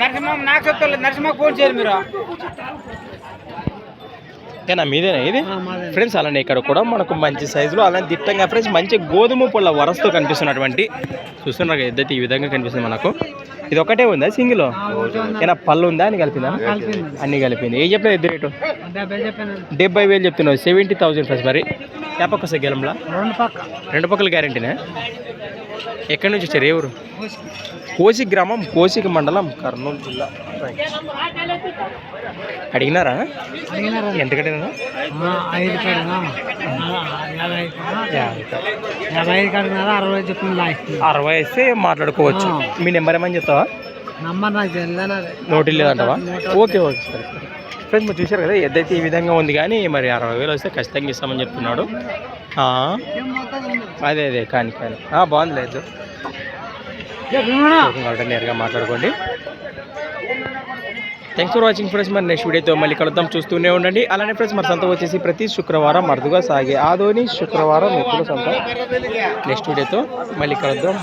నరసింహ నాకు చెప్తాను నరసింహ ఫోన్ చేయరు మీరు. ఏనా మీదేనా ఇది? ఫ్రెండ్స్ అలానే ఇక్కడ కూడా మనకు మంచి సైజులో అలానే దిట్టంగా ఫ్రెండ్స్ మంచి గోధుమ పుల్ల వరసతో కనిపిస్తున్నటువంటి చూస్తున్నారు కదా ఎద్దైతే ఈ విధంగా కనిపిస్తుంది మనకు. ఇది ఒకటే ఉందా సింగిల్? ఏనా పళ్ళు ఉందా? అని కలిపిందా? అన్ని కలిపింది. ఏం చెప్పలేదు ఎద్దు రేటు? డెబ్బై వేలు చెప్తున్నావు. సెవెంటీ థౌసండ్ ఫ్రెండ్స్ మరి. ఏ పక్క వస్తాయి గెలంలా? రెండు పక్క. రెండు పక్కల గ్యారంటీనా? ఎక్కడి నుంచి వచ్చారు? ఏ ఊరు? కోసి గ్రామం కోసిక మండలం కర్నూలు జిల్లా. అడిగినారా? ఎంత యాభై ఐదు కడినారా అరవై వేస్తే మాట్లాడుకోవచ్చు. మీ నెంబర్ ఏమని చెప్తావా? నంబర్ నాకు తెలియదు నోటి లేదంటావా ఓకే ఓకే సరే ఫ్రెండ్స్ మీరు చూశారు కదా ఎద్దైతే ఈ విధంగా ఉంది కానీ మరి అరవై వేలు వస్తే ఖచ్చితంగా ఇస్తామని చెప్తున్నాడు. అదే అదే కానీ కానీ. బాగుంది లేదు. నేరుగా మాట్లాడుకోండి. థ్యాంక్స్ ఫర్ వాచింగ్ ఫ్రెండ్స్ మరి నెక్స్ట్ వీడియోతో మళ్ళీ కలుద్దాం. చూస్తూనే ఉండండి. అలానే ఫ్రెండ్స్ మరి సంత వచ్చేసి ప్రతి శుక్రవారం అరుదుగా సాగే ఆదోని శుక్రవారం ఎత్తుల సంత. నెక్స్ట్ వీడియోతో మళ్ళీ కలుద్దాం.